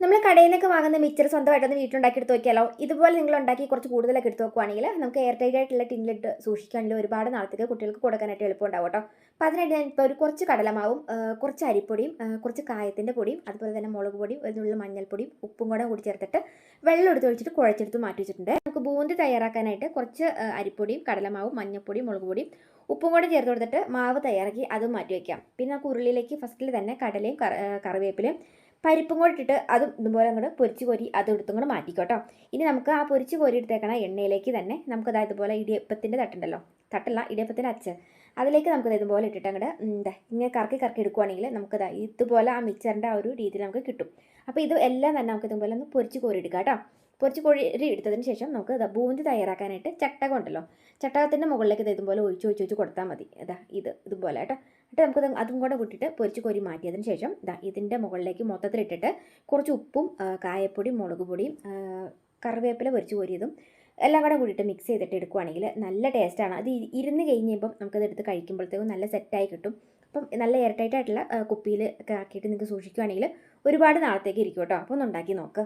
നമ്മൾ കടയിൽ നിന്നൊക്കെ വാങ്ങുന്ന മിക്സർ സ്വന്തമായിട്ടൊന്ന് വീട്ടിലുണ്ടാക്കി എടുത്ത് നോക്കിയാലോ? ഇതുപോലെ നിങ്ങൾ ഉണ്ടാക്കി കുറച്ച് കൂടുതലൊക്കെ എടുത്ത് നോക്കുവാണെങ്കിൽ നമുക്ക് എയർ ടൈറ്റ് ആയിട്ടുള്ള ടിന്നിലിട്ട് സൂക്ഷിക്കാനുള്ള ഒരുപാട് നാളത്തേക്ക് കുട്ടികൾക്ക് കൊടുക്കാനായിട്ട് എളുപ്പമുണ്ടാവും കേട്ടോ. അപ്പോൾ അതിനായിട്ട് ഞാൻ ഇപ്പോൾ ഒരു കുറച്ച് കടലമാവും കുറച്ച് അരിപ്പൊടിയും കുറച്ച് കായത്തിന്റെ പൊടിയും അതുപോലെ തന്നെ മുളക് പൊടിയും ഒരു മഞ്ഞൾപ്പൊടിയും ഉപ്പും കൂടെ കൂടി ചേർത്തിട്ട് വെള്ളം എടുത്ത് ഒഴിച്ചിട്ട് കുഴച്ചെടുത്ത് മാറ്റി വെച്ചിട്ടുണ്ട്. നമുക്ക് ബൂന്തി തയ്യാറാക്കാനായിട്ട് കുറച്ച് അരിപ്പൊടിയും കടലമാവും മഞ്ഞൾപ്പൊടിയും മുളക് പൊടിയും ഉപ്പും കൂടെ ചേർത്ത് കൊടുത്തിട്ട് മാവ് തയ്യാറാക്കി അതും മാറ്റി വയ്ക്കാം പിന്നെ നമുക്ക് ഉരുളിയിലേക്ക് ഫസ്റ്റിൽ തന്നെ കടലയും കറിവേപ്പിലയും പരിപ്പും കൂടെ ഇട്ടിട്ട് അതും ഇതുപോലെ അങ്ങോട്ട് പൊരിച്ച് കോരി അത് എടുത്തും കൂടെ മാറ്റിക്കോട്ടോ. ഇനി നമുക്ക് ആ പൊരിച്ച് കോരി എടുത്തേക്കണ എണ്ണയിലേക്ക് തന്നെ നമുക്ക് അതായത് ഇതുപോലെ ഇടിയപ്പത്തിന്റെ തട്ടുണ്ടല്ലോ. തട്ടല്ല ഇടിയപ്പത്തിന്റെ അച്ച്. അതിലേക്ക് നമുക്ക് ഇതുപോലെ ഇട്ടിട്ട് അങ്ങോട്ട് എന്താ ഇങ്ങനെ കറക്കി കറക്കി എടുക്കുവാണെങ്കിൽ നമുക്ക് ഇതുപോലെ ആ മിക്സറിന്റെ ആ ഒരു രീതിയിൽ നമുക്ക് കിട്ടും. അപ്പോൾ ഇത് എല്ലാം തന്നെ നമുക്ക് ഇതുപോലെ ഒന്ന് പൊരിച്ച് കോരി എടുക്കാം കേട്ടോ പൊരിച്ച് കോരി എടുത്തതിന് ശേഷം നമുക്ക് ഇതാ ബൂന്തി തയ്യാറാക്കാനായിട്ട് ചട്ടകം ഉണ്ടല്ലോ ചട്ടകത്തിന്റെ മുകളിലേക്ക് ഇത് ഇതുപോലെ ഒഴിച്ച് ഒഴിച്ച് ഒഴിച്ച് കൊടുത്താൽ മതി. ഇതാ ഇത് ഇതുപോലെ കേട്ടോ. എന്നിട്ട് നമുക്ക് അതും കൂടെ കൂട്ടിയിട്ട് പൊരിച്ച് കോരി മാറ്റിയതിന് ശേഷം ഇതാ ഇതിന്റെ മുകളിലേക്ക് മൊത്തത്തിലിട്ടിട്ട് കുറച്ച് ഉപ്പും കായപ്പൊടി മുളക് പൊടിയും കറിവേപ്പില പൊരിച്ച് കോരിയതും എല്ലാം കൂടെ കൂടിയിട്ട് മിക്സ് ചെയ്തിട്ട് എടുക്കുവാണെങ്കിൽ നല്ല ടേസ്റ്റാണ് അത് ഇരുന്ന് കഴിയുമ്പം നമുക്കത് എടുത്ത് കഴിക്കുമ്പോഴത്തേക്കും നല്ല സെറ്റായി കിട്ടും. അപ്പം നല്ല എയർ ടൈറ്റ് ആയിട്ടുള്ള കുപ്പിയിൽ ഒക്കെ ആക്കിയിട്ട് നിങ്ങൾക്ക് സൂക്ഷിക്കുവാണെങ്കിൽ ഒരുപാട് നാളത്തേക്ക് ഇരിക്കും കേട്ടോ. അപ്പോൾ ഒന്ന് ഉണ്ടാക്കി നോക്ക്.